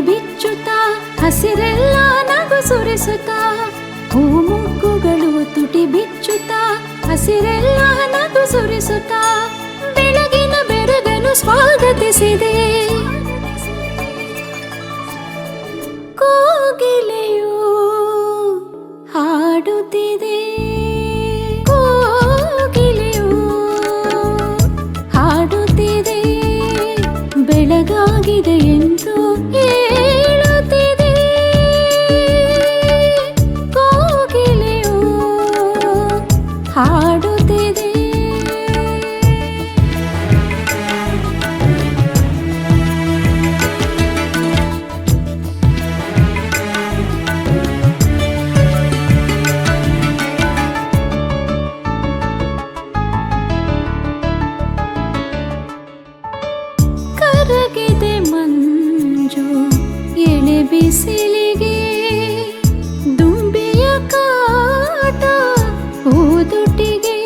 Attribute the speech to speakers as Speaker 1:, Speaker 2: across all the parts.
Speaker 1: ಬಿಚ್ಚುತ್ತ ಹಸಿರೆಲ್ಲ ನಗು ಸುರಿಸುತ್ತ ಹೂಮುಗ್ಗುಗಳು ತುಟಿ ಬಿಚ್ಚುತ್ತ ಹಸಿರೆಲ್ಲ ನಗು ಸುರಿಸುತ್ತ. ಬೆಳಗಿನ ಬೆರಗನು ಸ್ವಾಗತಿಸಿದೆ. ಬಿಸಿಲಿಗೆ ದುಂಬಿಯ ಕಾಟ ಓದುಟಿಗೆ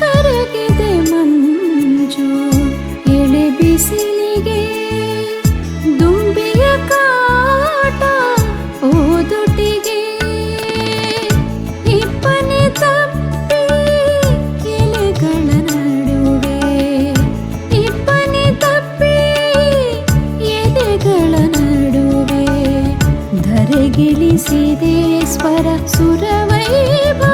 Speaker 1: ಕರಗಿದೆ ಮಂಜು ಎಳೆ ಬಿಸಿಲಿಗೆ ಧರೆಗಿಳಿಸಿದೆ ಸ್ವರ ಸುರವೈಭವ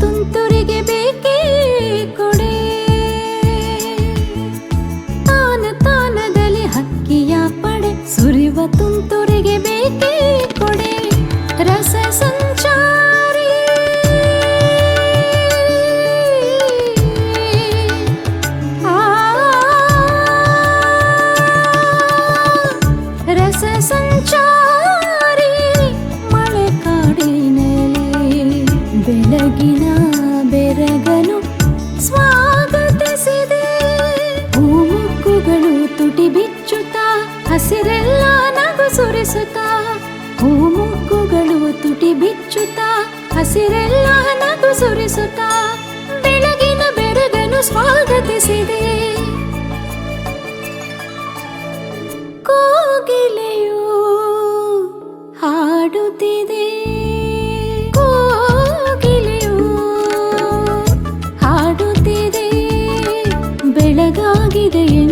Speaker 1: ತುಂತುರಿಗೆ ಬೇಕೇ ಕೊಡೆ. ತಾನ ತಾನದಲ್ಲಿ ಹಕ್ಕಿಯ ಪಡೆ ಸುರಿವ ತುಂತುರಿಗೆ ಬೇಕೇ ಕೊಡೆ. ರಸ ಸಂಚಾರಿ ಬೆಳಗಿನ ಬೆರಗನು ಸ್ವಾಗತಿಸಿದೆ. ಹೂಮೊಗ್ಗುಗಳು ತುಟಿ ಬಿಚ್ಚುತ್ತ, ಹಸಿರೆಲ್ಲ ನಗು ಸುರಿಸುತ್ತಾ. ಹೂಮೊಗ್ಗುಗಳು ತುಟಿ ಬಿಚ್ಚುತ್ತ, ಹಸಿರೆಲ್ಲ ನಗು ಸುರಿಸುತ್ತಾ. ಬೆಳಗಿನ ಬೆರಗನು ಸ್ವಾಗತಿಸಿದೆ. ಕೋ gideyim.